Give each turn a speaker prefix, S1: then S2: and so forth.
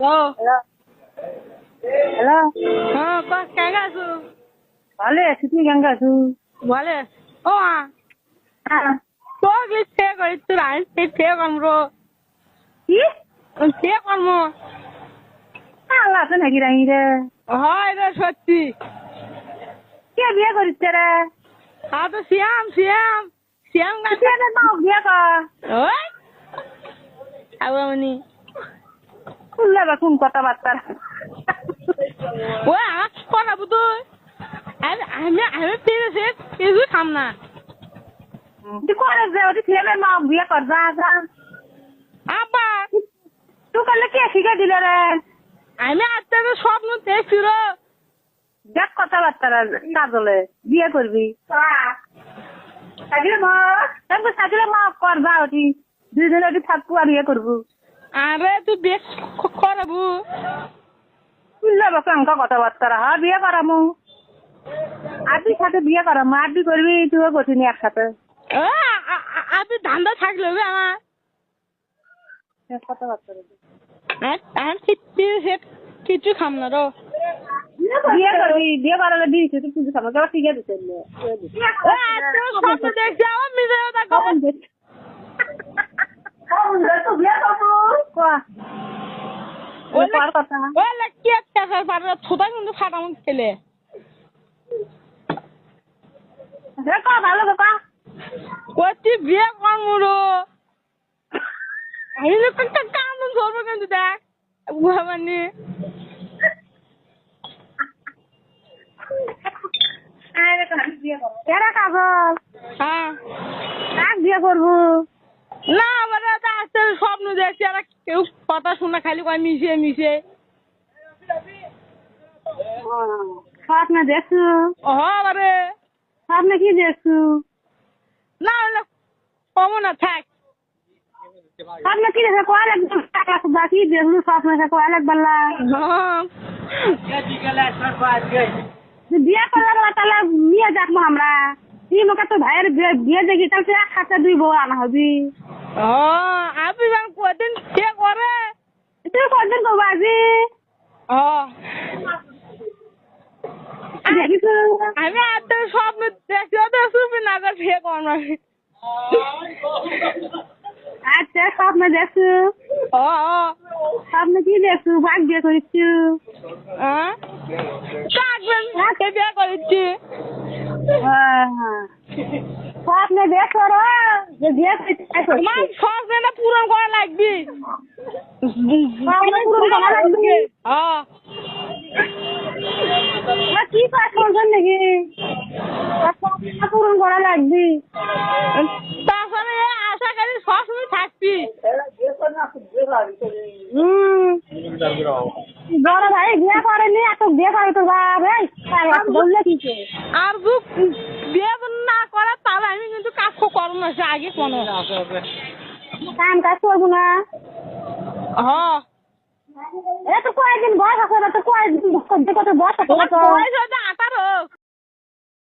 S1: Hello hello
S2: হ্যাঁ কস কেঙ্গা আছো
S1: ভালো আছি তুই কেমন আছো
S2: বলে ও মা
S1: হ্যাঁ
S2: তো গেলে সে তুই আইন সে সে কর্ম
S1: কি
S2: সে কর্ম
S1: আল্লাহ আছে নাকি রাই রে
S2: হয় রে সত্যি
S1: কে বিয়ে করিস রে
S2: হ্যাঁ তো শ্যাম শ্যাম শ্যাম গাছ
S1: বিয়ে কর
S2: ওই আবামনি
S1: বা কোন কথাবার্তা?
S2: ওই আমার করাবো তুই? আমি আমি আমি পেরেছে কিছু খাম না।
S1: তুই করে যে ওটি ছেলে নাও বিয়ে কর যা যা।
S2: আব্বা!
S1: তুই করলে কে শিখে দিলে রে?
S2: আমি আজকে স্বপ্ন দেখছিল
S1: দেখ কথাবার্তা কাজলে বিয়ে করবি। সাজিলে মা সাজিলে মা কর যা ওটি। দুই দিন ওটি থাকব আর বিয়ে করব।
S2: আরে তুই বেশ করাবো
S1: শুনলে বা কেমন কথাবার্তা হ্যাঁ বিয়ে করামু। আরবি সাথে বিয়ে করামু আরবি করবি তুইও করছিনি একসাথে।
S2: আপনি ধান্দা থাকলে হবে আমার।
S1: কথাবার্তা
S2: আর- কিছু খাম না রো।
S1: বিয়ে করবি। করালে ঠিক আছে
S2: দেখছি আমার
S1: বিয়ে করব?
S2: বিয়ে করম রো আমি কাম ধরবো কিন্তু দেখ মানে
S1: বিয়ে করব।
S2: না আজকে স্বপ্ন দেখছি আর কেউ কথা শোনা খালি কয় মিশে মিশে।
S1: স্বপ্নে দেখছু? স্বপ্নে কি দেখছু?
S2: না হলে কমো না থাক।
S1: স্বপ্নে কি দেখে কয় লাগবে বাকি দেখলু স্বপ্নে কয় লাগবে
S2: হ্যাঁ।
S1: বিয়ে তাহলে নিয়ে যাব আমরা। তুই মোকে তো ভাইয়ের বিয়ে বিয়ে দেখি তাহলে এক হাতে দুই বউ আনা হবি।
S2: ও আপনি যেন কদিন সে করে?
S1: তুই কদিন করব আজি? দেখিস
S2: আমি এত স্বপ্ন দেখছি তো শুনবি না যে সে কর
S1: আচ্ছা স্বপ্নে দেখছু।
S2: ও
S1: স্বপ্নে কি দেখছু বাঘ বিয়ে করিছু
S2: কাকবেন বিয়ে করেছি
S1: হ্যাঁ হ্যাঁ। স্বপ্নে দেখছ রে যে বিয়ে
S2: তোমার স্বপ্নটা পূরণ করা লাগবে?
S1: পূরণ করা লাগবে।
S2: হ্যাঁ।
S1: না কি কাজ করছেন নাকি? পূরণ করা লাগবে।
S2: তাছাড়া আশা করি সবসময় থাকবি।
S1: বড় ভাই বিয়ে করেনি এত বিয়ে করে তোর বাপ এই বললে কি করে?
S2: আর বিয়ে না করে তাহলে আমি কিন্তু কাজ করব না সে আগে কোনো
S1: কাম কাজ করব না।
S2: হ্যাঁ
S1: এ তো কয়েকদিন বয়স আছে তো কয়েকদিন কত বয়স আছে?
S2: হতে